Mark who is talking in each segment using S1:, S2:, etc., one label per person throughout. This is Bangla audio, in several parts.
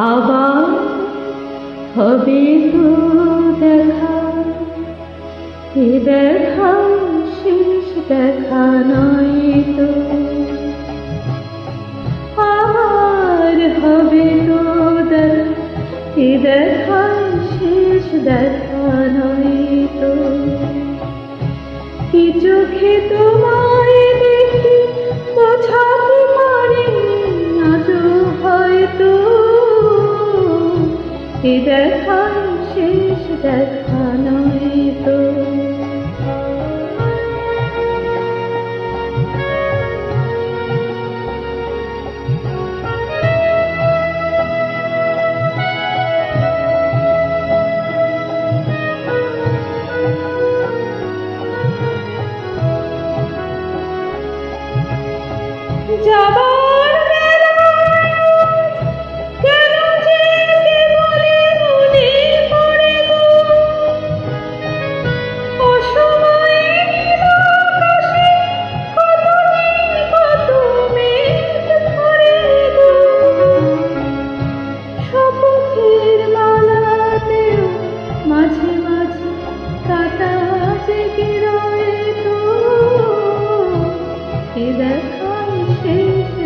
S1: আবার হবে তো দেখা। এ দেখা, শেষ দেখা নয় তো। আবার হবে তো দেখা, এ দেখা, শেষ দেখা নয় তো। কি চোখে তোমার এ শেষ দেখা নয় তো। যাবা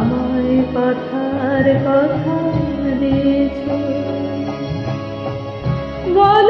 S1: আমায় কথার কথা দিয়েছ। বল